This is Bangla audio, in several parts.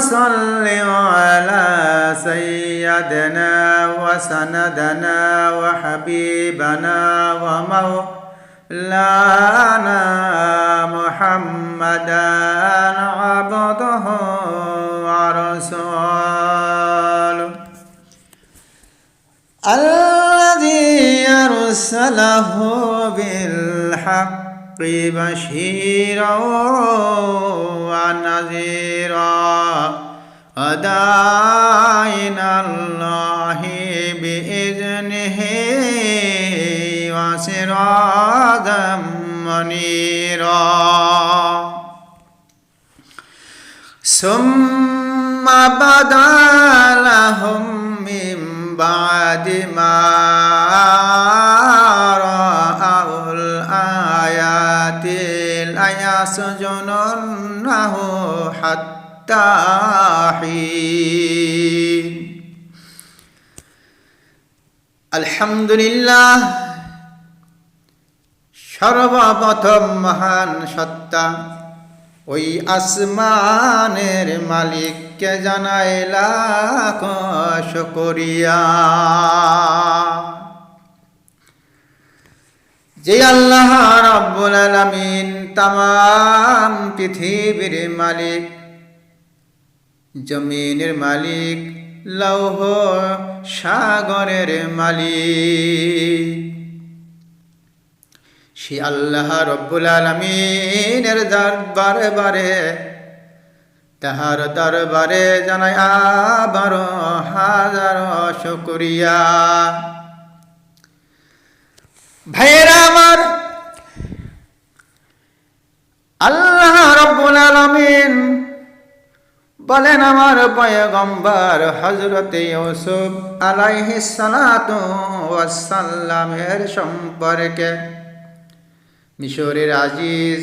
اللهم صل على سيدنا وسندنا وحبيبنا ومولانا محمدا عبده ورسوله. الذي أرسله بالحق بشيرا ونذيرا وداعنا الله بإذنه وسراجا منيرا ثم بدا لهم من بعد ما আলহামদুলিল্লাহ, সর্বপ্রথম মহান সত্তা, ওই আসমানের মালিককে জানাইলা করিয়া যে আল্লাহ রব্বুল আলমিন তাম পৃথিবীর মালিক জমিনের মালিক, লৌহ সাগরের মালিক। সে আল্লাহ রব্বুল আলমিনের দরবারে বারে, তাহার দরবারে জানাই আবার হাজার শুকরিয়া। ভাইয়েরা আমার, আল্লাহ রব্বুল আলমিন বলেন আমার পয়গম্বর হজরত ইউসুফ আলাইহি সালাতু ওয়াস সালামের সম্পর্কে। মিশরের আজিজ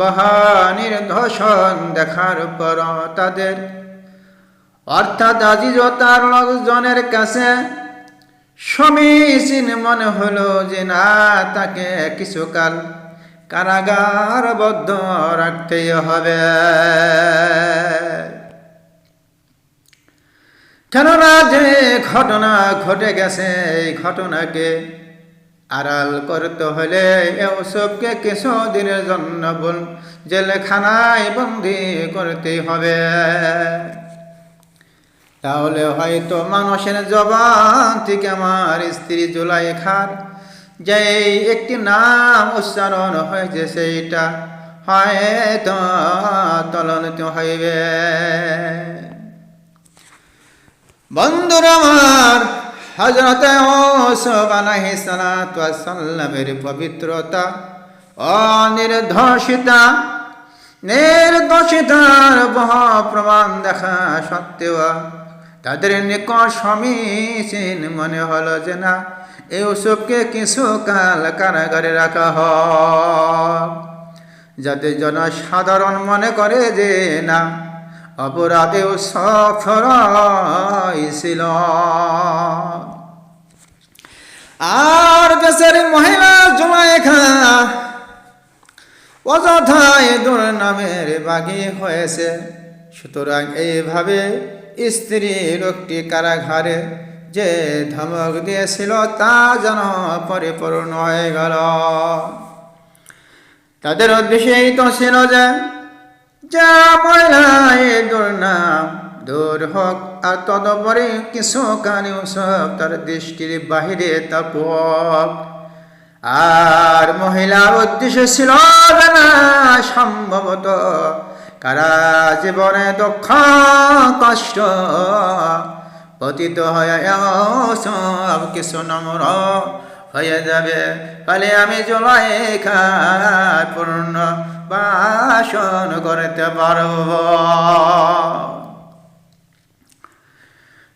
বাহানির ধর্ষণ দেখার পর তাদের। অর্থাৎ আজিজ ও তার লোকজনের কাছে সমীচীন মনে হলো যে না, তাকে কিছুকাল কারাগারবদ্ধ রাখতেই হবে। কেননা যে ঘটনা ঘটে গেছে, এই ঘটনাকে আড়াল করতে হলে এসবকে কিছু দিনের জন্য বল, জেলখানায় বন্দি করতে হবে। তাহলে হয়তো মানুষের জবান থেকে আমার স্ত্রী জুলাই খার যে একটি নাম উচ্চারণ হয়েছে, সেইটা হয়তো তলনিত হইবে। বন্ধুরা আমার হজরত ওসব আলাহিসাল্লামের পবিত্রতা অনির্ধর্ষিতা নির্দোষিতার বহ প্রমাণ দেখা সত্ত্বেও তাদের নিকট সমীচীন মনে হলো যে না এই ওসবকে কিছু কাল কারাগারে রাখা হয়। যাতে জনসাধারণ মনে করে যে না অপরাধেও সফর ছিল। আর দেশের মহিলা জুলাইখা অযথায় দুর্নামের বাগি হয়েছে। সুতরাং এইভাবে স্ত্রী লোকটি কারাগারে যে ধমক দিয়েছিল তা যেন পরিপূর্ণ হয়ে গেল। তাদের উদ্দেশ্যেই তো ছিল যে যা মহিলায় দুর্নাম দূর হোক আর তদপরে কিছু কানে সব তার দৃষ্টির বাহিরে তাপক। আর মহিলার উদ্দেশ্য ছিল না সম্ভবত কারা জীবনে দুঃখ, কষ্ট পতিত হয় সব কিছু নম্র হয়ে যাবে। ফলে আমি জুলাইখার পূর্ণ বাসন করতে পারব।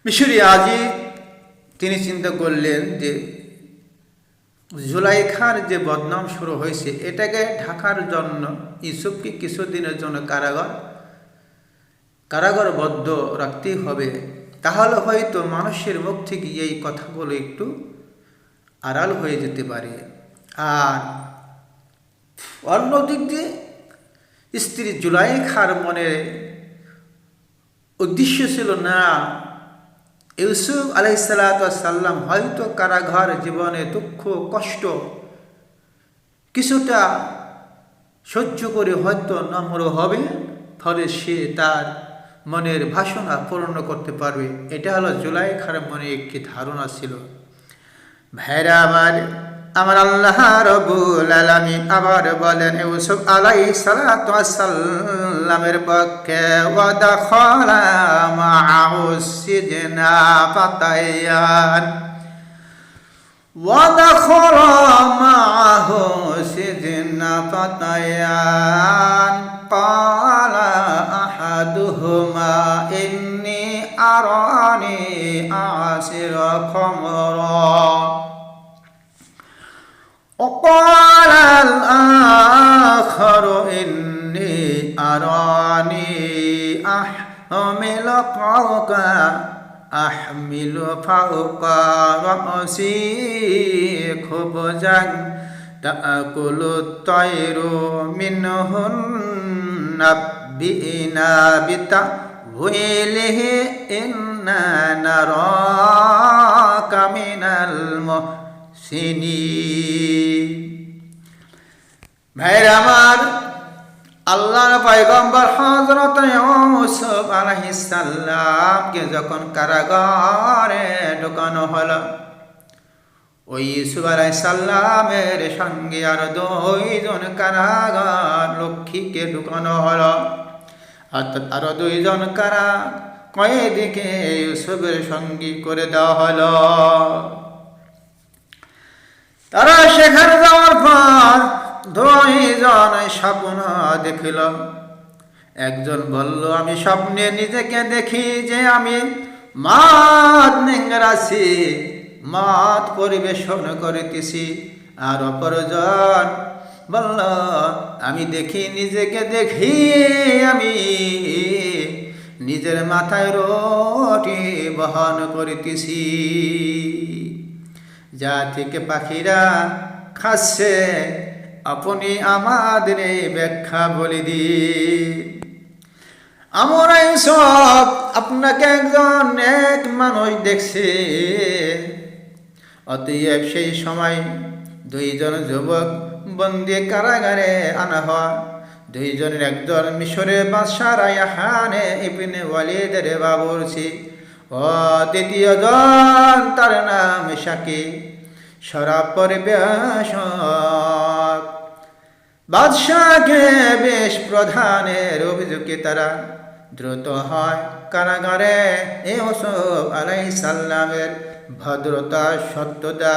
মিশরি আজি তিনি চিন্তা করলেন যে, জুলাইখার যে বদনাম শুরু হয়েছে, এটাকে ঢাকার জন্য ইসুফকে কিছুদিনের জন্য কারাগার, কারাগারবদ্ধ রাখতেই হবে। তাহলে হয়তো মানুষের মুখ থেকে এই কথাগুলো একটু আড়াল হয়ে যেতে পারে। আর অন্যদিক দিয়ে স্ত্রী জুলাই খার মনে উদ্দেশ্য ছিল, না, ইউসুফ আলাইসাল্লাম হয়তো কারাগার জীবনে দুঃখ, কষ্ট কিছুটা সহ্য করে হয়তো নম্র হবে, ফলে সে তার মনের ভাষণা পূর্ণ করতে পারবে। এটা হলো জুলাই খার মনে একটি ধারণা ছিল। ভাইরা আমার আমার আল্লাহ রবুল আলামিন আবার বলেন ইউসুফ আলাইহিস সালাতু ওয়াসসালামের পক্ষে ওয়া দাখালা মাআহু সিজনা ফাতায়ান ودخل معه سجن فتيان قال أحدهما إني أراني أعصر خمرا وقال الآخر إني أراني أحمل فوق أحمل فوق رأسي خبزا تأكل الطير منه نبئنا بتأويله إنا نراك من চিনি। ভাইরা আমার আল্লাহ পয়গম্বর হজরত ইউসুফ আলাইহিসসালামকে যখন কারাগারে ঢোকানো হলো ওই ইউসুফ আলাইসাল্লামের সঙ্গে আর দুইজন কারাগার লক্ষ্মীকে ঢুকানো হলো। অর্থাৎ আরও দুইজন কারা কয়েদিকে ইউসুফের সঙ্গী করে দেওয়া হলো। তারা সেখানে যাওয়ার পর দুইজন স্বপ্ন দেখিল। একজন বলল, আমি স্বপ্নে নিজেকে দেখি যে আমি মাত নেংরাছি মাত পরিবেশন করিতেছি। আর অপরজন বলল, আমি দেখি, নিজেকে দেখি আমি। নিজের মাথায় রটি বহন করিতেছি। যা থেকে পাখিরা খাচ্ছে, আপনি আমাদের এই ব্যাখ্যা বলে দি আমরা সব আপনাকে একজন এক মানুষ দেখছে। অতএব সেই সময় দুইজন যুবক বন্দি কারাগারে আনা হয়। দুইজনের একজন মিশরের বাদশাহ রায়াহানে ইবনে ওয়ালিদের বাবুরছি দ্বিতীয় জন, তার নাম শাকি শরাব পরিবেশক বাদশাহকে বেশ প্রধানের অভিযোগে তারা দ্রুত হয় কারাগারে। এ ওসব আলাই সাল্লামের ভদ্রতা, সত্যতা,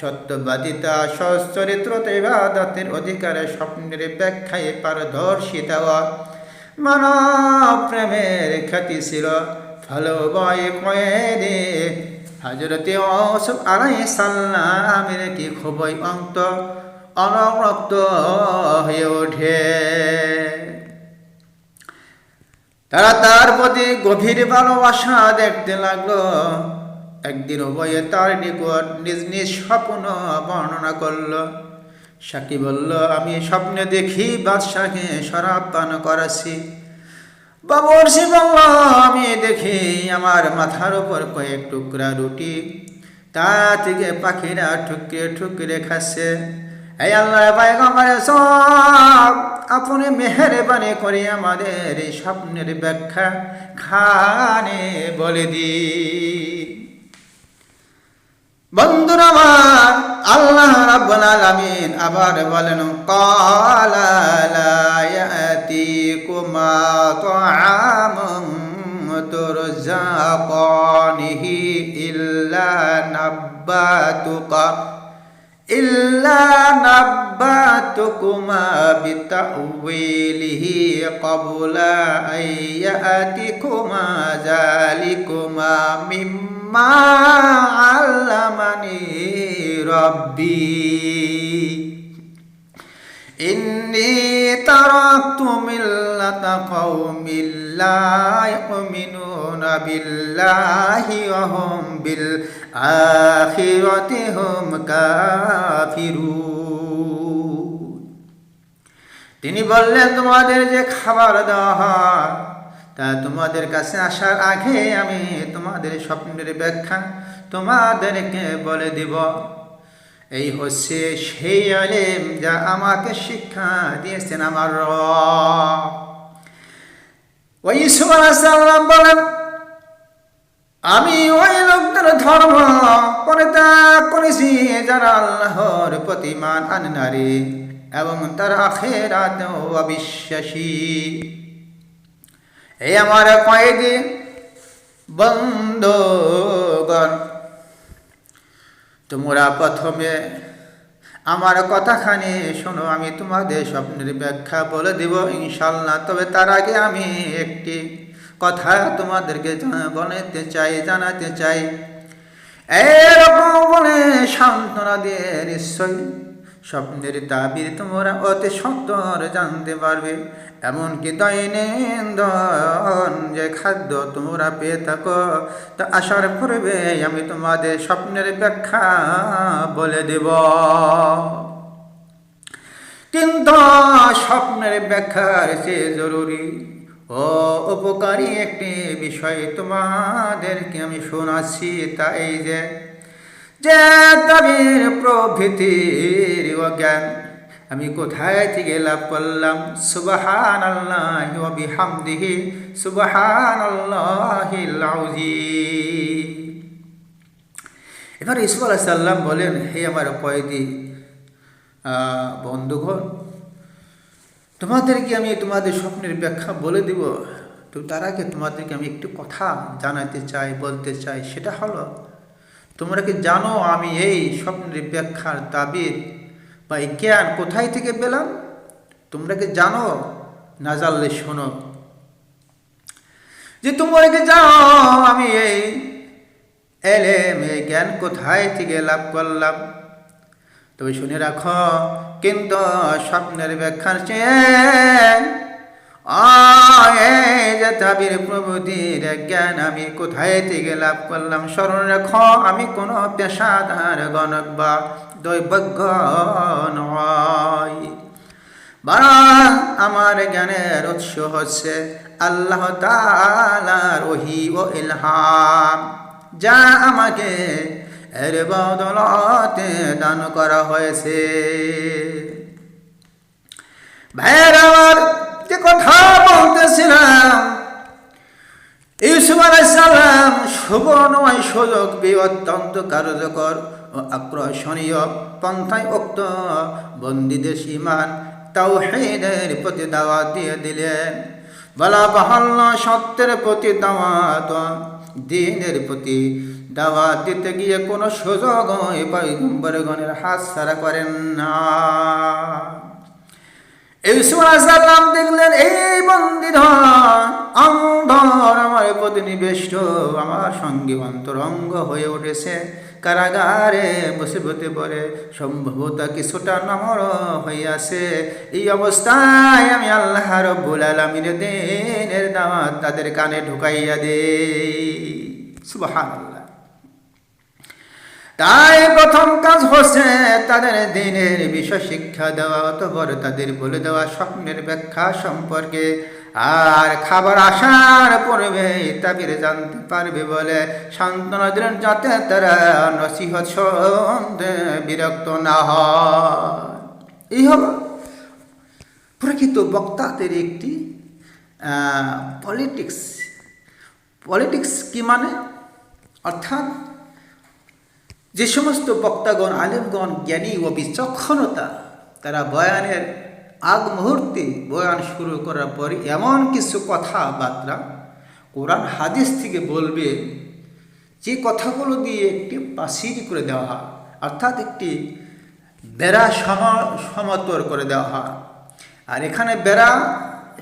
সত্যবাদিতা, সচ্চরিত্রতা ইবাদতের অধিকারে স্বপ্নের ব্যাখ্যায় পারদর্শিতা মানব প্রেমের খ্যাতি ছিল ফলো বয় কয়েদে হজরতে অসব আলাই সাল্লামের কি খুবই অন্ত অনরক্ত হয়ে ওঠে। তারা তার প্রতি গভীর ভালোবাসা দেখতে লাগল। একদিন উভয়ে তার নিকট নিজ নিজ স্বপ্ন বর্ণনা করল। সাকি বলল, আমি স্বপ্নে দেখি বাদশাকে শরাব পান করাছি। বাবরসি বলল আমি দেখি আমার মাথার উপর কয়েক টুকরা রুটি। তা থেকে পাখিরা ঠুকরে ঠুকরে খাচ্ছে। এই আল্লাহ পায়গম্বরে, সব আপনি মেহরবানি করে আমাদের এই স্বপ্নের ব্যাখ্যা খানে বলে দি। বন্ধুরা আমার, আল্লাহ রাব্বুল আলামিন আবার বলেন ক্বালা نباتك إلا نباتكما بتأويله قبل أن يأتكما ذلكما مما علمني ربي. إني تركت ملة قوم لا يؤمنون بالله وهم بالآخرة هم كافرون তিনি বললেন তোমাদের যে খাবার দেওয়া হয় তা তোমাদের কাছে আসার আগে আমি তোমাদের স্বপ্নের ব্যাখ্যা তোমাদেরকে বলে দিব এই হচ্ছে সেই আলেম যা আমাকে শিক্ষা দিয়েছেন আমার ওই বলেন, আমি ওই লোকদের ধর্ম পরিত্যাগ করেছি যারা আল্লাহর প্রতিমান আননারী এবং তার আখেরাতেও অবিশ্বাসী। এই আমার কয়েদি বন্ধগণ তোমরা প্রথমে আমার কথাখানি শোনো, আমি তোমাদের স্বপ্নের ব্যাখ্যা বলে দিব ইনশাল্লাহ তবে তার আগে আমি একটি কথা তোমাদেরকে বলতে চাই, জানাতে চাই। এরকম বলে সান্ত্বনা দিয়ে নিশ্চয়ই স্বপ্নের দাবির তোমরা অতি সত্তর জানতে পারবে। এমনকি দৈনন্দিন যে খাদ্য তোমরা পেয়ে থাকো, তা আসার পূর্বে আমি তোমাদের স্বপ্নের ব্যাখ্যা বলে দেব। কিন্তু স্বপ্নের ব্যাখ্যার চেয়ে জরুরি। ও উপকারী একটি বিষয় তোমাদেরকে আমি শোনাচ্ছি তাই যে যে তাবির প্রভৃতির জ্ঞান আমি কোথায় থেকে লাভ করলাম? সুবাহান আল্লাহ বিহামদিহি সুবাহান এবার আলাহ সাল্লাম বলেন, হে আমার কয়েদি বন্ধুঘর তোমাদেরকে আমি তোমাদের স্বপ্নের ব্যাখ্যা বলে দিব। তো তার আগে তোমাদেরকে আমি একটু কথা জানাতে চাই, বলতে চাই, সেটা হলো তোমরা কি জানো আমি এই স্বপ্নের ব্যাখ্যার দাবির বা এই জ্ঞান কোথায় থেকে পেলাম? তোমরা কি জানো? না জানলে শোনো। যে তোমরা কি জানো, আমি এই এলেম এই জ্ঞান কোথায় থেকে লাভ করলাম? তবে শুনে রাখো, কিন্তু স্বপ্নের ব্যাখ্যার চেয়ে যে তাবির প্রভুতির জ্ঞান আমি কোথায় থেকে লাভ করলাম? স্মরণ রেখো, আমি কোনো পেশাদার গণক বা দৈবজ্ঞ নয়। বরং আমার জ্ঞানের উৎস হচ্ছে আল্লাহ তালার ওহি ও ইলহাম, যা আমাকে এর বদলতে দান করা হয়েছে। ভাইয়ের যে কথা বলতেছিলাম? ইউসুফ আলাইসাল্লাম সুবর্ণময় সুযোগ বি অত্যন্ত কার্যকর ও আকর্ষণীয় পন্থায় উক্ত বন্দীদের সীমান তাও হেদের প্রতি দাওয়াত দিয়ে দিলেন। বলা বাহাল্য সত্যের প্রতি দাওয়াত দিনের প্রতি দাওয়াত দিতে গিয়ে কোনো সুযোগ পয়গম্বরগণের হাত ছাড়া করেন না। ইউসুফাল্লাম দেখলেন, এই আমার প্রতি নিবেষ্ট আমার সঙ্গে অন্তরঙ্গ হয়ে উঠেছে। কারাগারে সম্ভবত কিছুটা নমর হইয়াছে। এই অবস্থায় আমি আল্লাহ রব্বুল আলমীর দিনের দাওয়াত তাদের কানে ঢুকাইয়া দে সুবহানাল্লাহ। তাই প্রথম কাজ তাদের দিনের বিষয় শিক্ষা দেওয়া অতপর তাদের বলে দেওয়া স্বপ্নের ব্যাখ্যা সম্পর্কে। আর খাবার আসার পূর্বে তাবির জানতে পারবে বলে সান্ত্বনা দিলেন, যাতে তারা নসিহত বিরক্ত না হয়। এই হল প্রকৃত বক্তাদের একটি পলিটিক্স পলিটিক্স কি মানে? অর্থাৎ যে সমস্ত বক্তাগণ, আলেমগণ জ্ঞানী ও বিচক্ষণতা, তারা বয়ানের আগ মুহূর্তে বয়ান শুরু করার পরে এমন কিছু কথাবার্তা কোরআন হাদিস থেকে বলবে, যে কথাগুলো দিয়ে একটি পাশির করে দেওয়া হয়, অর্থাৎ একটি বেড়া সম, সমতর করে দেওয়া হয়। আর এখানে বেড়া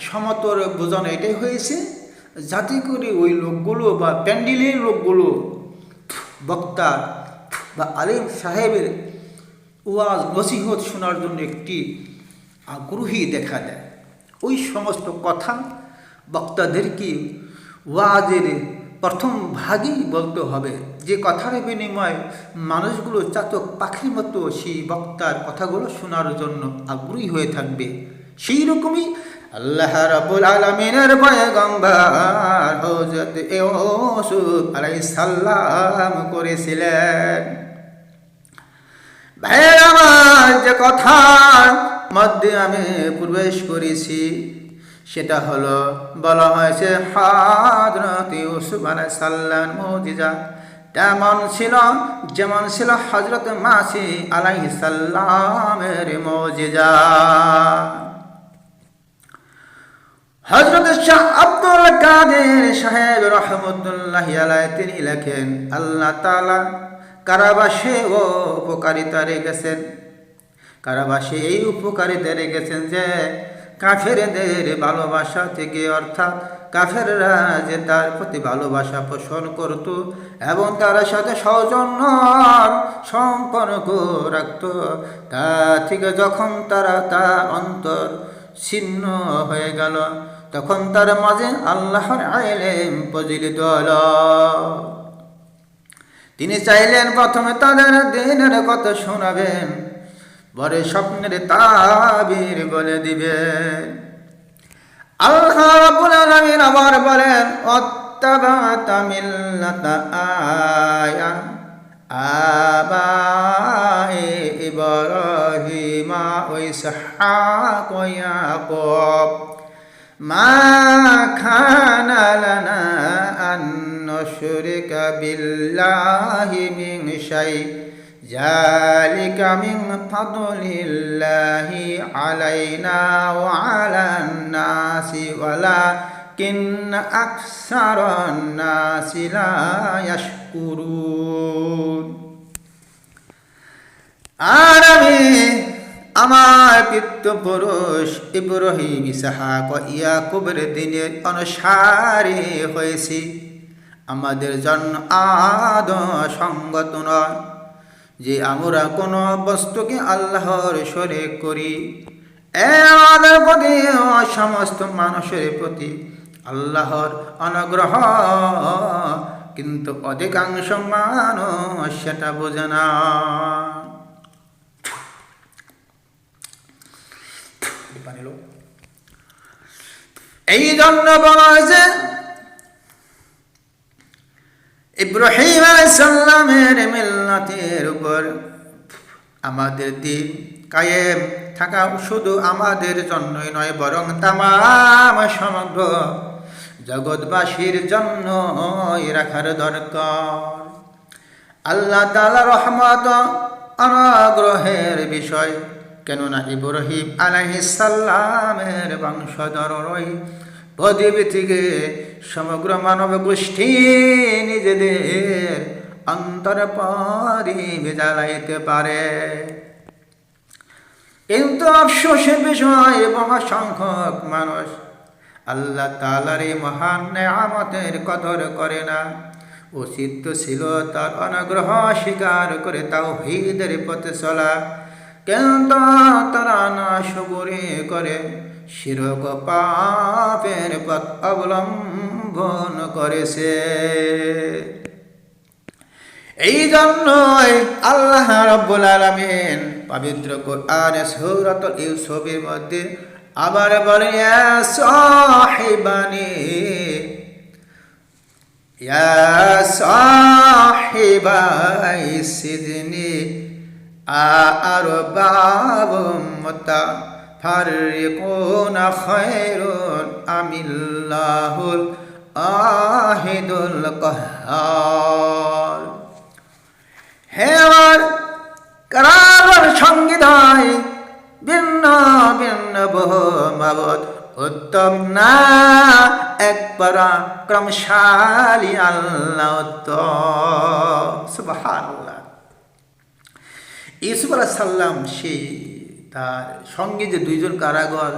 সমতর বোঝানো এটাই হয়েছে, যাতে করে ওই লোকগুলো বা প্যান্ডেলের লোকগুলো বক্তা বা আলিম সাহেবের ওয়াজ, নসিহত শোনার জন্য একটি আগ্রহী দেখা দেয়। ওই সমস্ত কথা বক্তাদেরকে ওয়াজের প্রথম ভাগেই বলতে হবে। যে কথার বিনিময়ে মানুষগুলো চাতক পাখির মতো সেই বক্তার কথাগুলো শোনার জন্য আগ্রহী হয়ে থাকবে। সেই রকমই আল্লাহ রাবুল আলমিনের পয়গম্বর হজরত ইউসুফ আলাইহিস করেছিলেন। ভাইয়ের আমার যে কথার মধ্যে আমি প্রবেশ করেছি, সেটা হলো, বলা হয়েছে হাজরত ইউসুফ আলাইহিস সাল্লাম মুজিজা তেমন ছিল, যেমন ছিল হজরত মাসি আলাই সাল্লামের মুজিজা। হজরত শাহ আব্দুল কাদের সাহেব রহমতুল্লাহ আলাই তিনি লেখেন, আল্লাহ তালা কারাবাসে ও উপকারিতা রেখেছেন কারাবাসে এই উপকারিতা রেখেছেন যে, কাফেরদের ভালোবাসা থেকে অর্থাৎ কাফেররা যে তার প্রতি ভালোবাসা পোষণ করত এবং তার সাথে সৌজন্য সম্পর্ক রাখত, তা থেকে যখন তারা তা অন্তর ছিন্ন হয়ে গেল, তখন তার মাঝে আল্লাহর আইলেম প্রজ্বলিত হল। তিনি চাইলেন প্রথমে তাদের দিনের কথা শোনাবেন, পরে স্বপ্নের তাবির বলে দিবেন। আল্লাহ আবার বলেন মা খানা নুশরিকা বিল্লাহি মিন শাই ذلك من فضل الله علينا وعلى الناس ولكن أكثر الناس لا يشكرون আর আমি আমার পিতৃপুরুষ ইব্রাহিম ইসাহাক ও ইয়াকুবের দিনের অনুসারী হয়েছি আমাদের জন্য আদ সঙ্গত নয়। যে আমরা কোনো বস্তুকে আল্লাহর সরে করি, এ সমস্ত মানুষের প্রতি আল্লাহর অনুগ্রহ। কিন্তু অধিকাংশ মানুষ সেটা বোঝে না। এই জন্য বলা হয়েছে ইব্রাহিম আলাইসাল্লামের মিল্লাতের উপর আমাদের দিন কায়েম থাকা শুধু আমাদের জন্যই নয়, বরং তামাম সমগ্র জগৎবাসীর জন্য রাখার দরকার। আল্লাহ তালা রহমত অনাগ্রহের বিষয়, কেননা ইব্রাহিম আলাইসাল্লামের বংশধর রয় পৃথিবী থেকে সমগ্র মানব গোষ্ঠী নিজেদের অন্তর পরিবে জ্বালাইতে পারে। কিন্তু আফসোসের বিষয়, মহাসংখ্যক মানুষ। আল্লাহ তালার এই মহান নেয়ামতের কদর করে না। উচিত ছিল তার অনুগ্রহ স্বীকার করে তাও হিদের পথে চলা। কিন্তু তারা না সবরে করে। শিরক পাপের পথ অবলম্বন করেছে। এই জন্যই আল্লাহ রব্বুল আলমিন পবিত্র কোরআনে সৌরত ইউসুফের মধ্যে আবার বলেন সাহিবানি সাহিবাই সিজনি আর বাবুম মতা ফারিকুন আমিল্লাহুল আহিদুল কাহার। হে আমার কারার সংবিধান ভিন্ন ভিন্ন বহু মাবত উত্তম না, এক পরাক্রমশালী আল্লাহ সুবহানাল্লাহ। ইউসুফ আলাহ সাল্লাম সে তার সঙ্গে যে দুইজন কারাগর,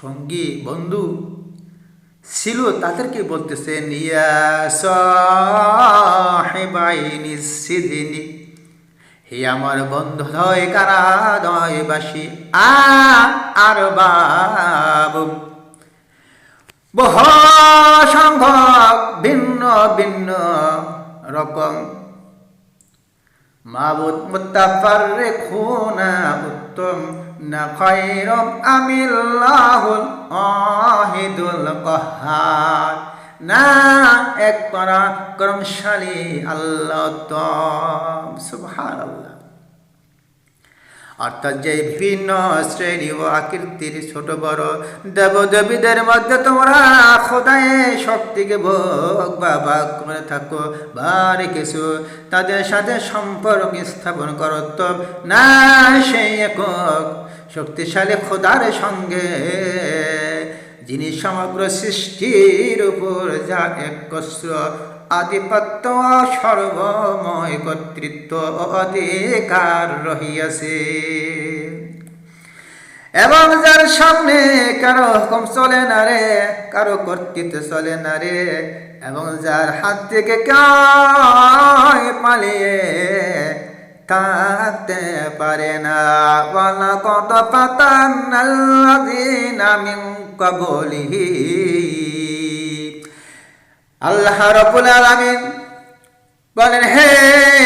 সঙ্গী, বন্ধু ছিল, তাদেরকে বলতেছেন, ইয়া সাহেবাইনি সিদিনি, হে আমার বন্ধু হয় কারা দয়বাসী আ আর বহু সংখ্যক ভিন্ন ভিন্ন রকম মাবুদ মুতাফাররিখুনা উত্তম না খায়রম আমিল্লাহুল ওয়াহিদুল কাহ্হার না, এক পরাক্রমশালী আল্লাহ তম সুবহানাল্লাহ। অর্থাৎ যে বিভিন্ন শ্রেণি ও আকৃতির ছোট বড় দেবদেবীদের মধ্যে তোমরা খোদায় শক্তিকে ভোগ বা ভাগ করে থাকো বারে কিছু তাদের সাথে সম্পর্ক স্থাপন করো। তো না, সেই একক শক্তিশালী খোদার সঙ্গে। যিনি সমগ্র সৃষ্টির উপর যা একস্র আধিপত্য সর্বময় কর্তৃত্ব অধিকার রহিয়াছে। এবং যার সামনে কারও হুকুম চলে না রে, কারও কর্তৃত্ব চলে না রে, এবং যার হাত থেকে কেউ পালিয়ে থাকতে পারে না। ওয়ালা কত পাতান নামিন কবলিহি আল্লাহ রবুল আলামিন বলেন, হে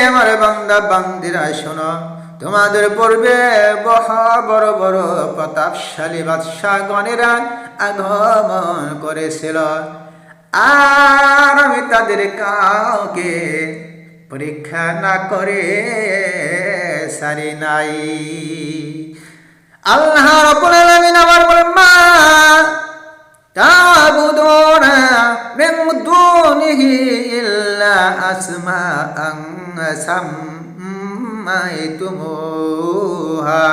আমার বান্দা, বান্দিরা, শোনো, তোমাদের পূর্বে বহ বড় বড় প্রতাপশালী বাদশাহ গণেরা আগমন করেছিল। আর আমি তাদের কাউকে পরীক্ষা না করে সারি নাই আল্লাহ রব্বুল আলামিন আমার বলেন মা تعبدون من دونه إلا أسماء سميتموها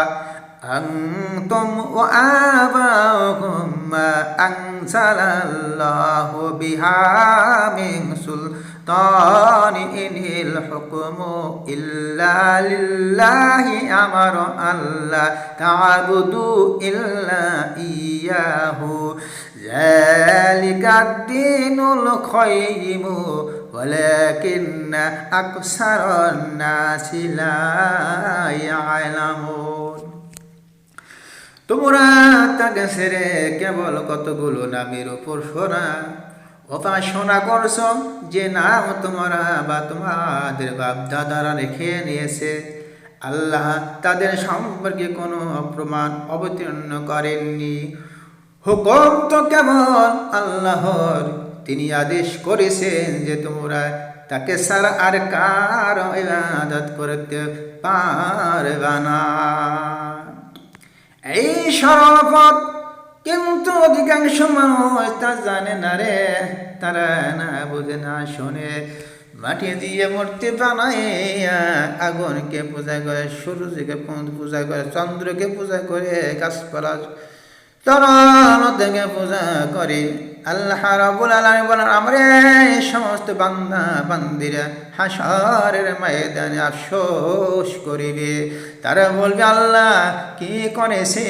أنتم وآباؤكم ما أنزل الله بها من سلطان إن الحكم إلا لله أمر ألا تعبدوا إلا إياه ذلك الدين القيم ولكن أكثر الناس لا يعلمون তোমরা তাকে ছেড়ে কেবল কতগুলো নামের উপর শোনা উপাসনা করছ যে নাম তোমরা বা তোমাদের বাপ দাদারা রেখে নিয়েছে। আল্লাহ তাদের সম্পর্কে কোনো প্রমাণ অবতীর্ণ করেননি। হুকুম তো কেমন আল্লাহর? তিনি আদেশ করেছেন যে তোমরা তাকে সারা আর কার ইবাদত করতে পারবা না। এই সরল পথ কিন্তু অধিকাংশ মানুষ তা জানে না রে। তারা না বুঝে, না শোনে। মাটি দিয়ে মূর্তি বানায় আগুনকে পূজা করে, সূর্যকে পূজা করে, চন্দ্রকে পূজা করে, গাছপালা থেকে পূজা করে। আল্লাহ রাবুল আলমী বলেন, আমরা এই সমস্ত বান্দা বান্দিরা হাসারের ময়দানে আফসোস করিবে। তারা বলবে, আল্লাহ, কি করেছে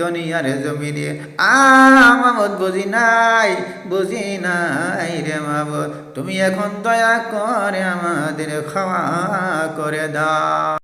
দুনিয়ার জমিনে? আমদ বুঝি নাই বুঝি নাই রে মাব তুমি এখন দয়া করে আমাদের ক্ষমা করে দাও।